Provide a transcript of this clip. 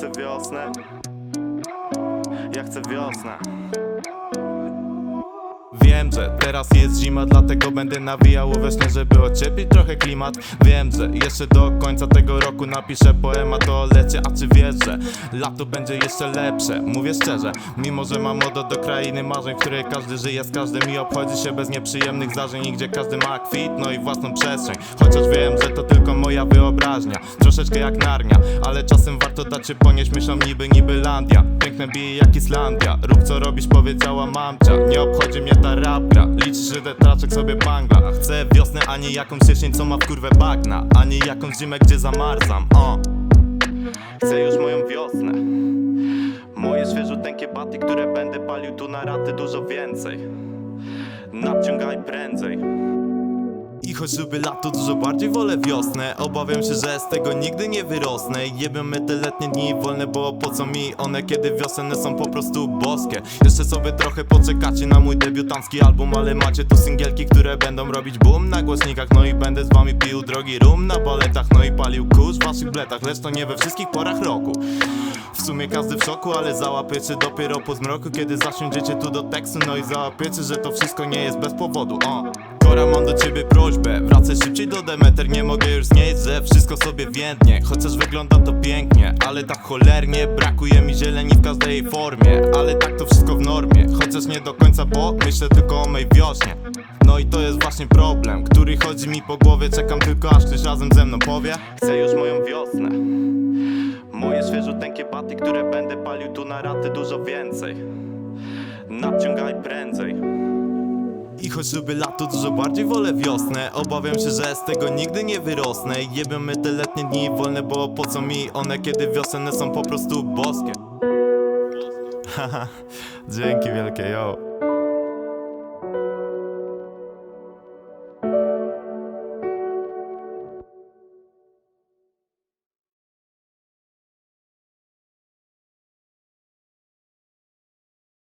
chcę wiosnę. Ja chcę wiosnę. Wiem, że teraz jest zima, dlatego będę nawijał we żeby ocieplić trochę klimat. Wiem, że jeszcze do końca tego roku napiszę poemat o lecie A czy wiesz, że lato będzie jeszcze lepsze? Mówię szczerze, mimo że mam modo do krainy marzeń W której każdy żyje z każdym i obchodzi się bez nieprzyjemnych zdarzeń I gdzie każdy ma kwit, no i własną przestrzeń. Chociaż wiem, że to tylko moja wyobraźnia Troszeczkę jak narnia, ale czasem warto dać się ponieść myślą niby, niby landia. Piękne bije jak Islandia Rób co robisz, powiedziała mamcia. Nie obchodzi mnie ta rapka. Liczy, że tetraczek sobie bangla Chcę wiosnę, a nie jakąś jesień, co ma w kurwę bagna. A nie jakąś zimę, gdzie zamarzam. O. Chcę już moją wiosnę. Moje świeżuteńkie baty, które będę palił tu na raty dużo więcej. Nadciągaj prędzej I choć lubię lato, dużo bardziej wolę wiosnę Obawiam się, że z tego nigdy nie wyrosnę. Jebiemy te letnie dni wolne, bo po co mi one Kiedy wiosenne są po prostu boskie? Jeszcze sobie trochę poczekacie na mój debiutancki album Ale macie tu singielki, które będą robić boom na głośnikach. No i będę z wami pił drogi rum na baletach No i palił kurz w waszych bletach Lecz to nie we wszystkich porach roku. W sumie każdy w szoku, ale załapiecie dopiero po zmroku Kiedy zasiądziecie tu do tekstu, no i załapiecie, że to wszystko nie jest bez powodu o. Kora, mam do ciebie prośbę, wracaj szybciej do Demeter Nie mogę już znieść, że wszystko sobie więdnie. Chociaż wygląda to pięknie, ale tak cholernie Brakuje mi zieleni w każdej formie. Ale tak to wszystko w normie, chociaż nie do końca, bo myślę tylko o mej wiośnie. No i to jest właśnie problem, który chodzi mi po głowie. Czekam tylko aż ktoś razem ze mną powie. Chcę już moją wiosnę. Moje świeżuteńkie baty, które będę palił tu na raty dużo więcej. Nadciągaj prędzej Choć lubię lato, dużo bardziej wolę wiosnę. Obawiam się, że z tego nigdy nie wyrosnę. Jebiemy te letnie dni wolne, bo po co mi one Kiedy wiosenne są po prostu boskie? Haha, dzięki wielkie, yo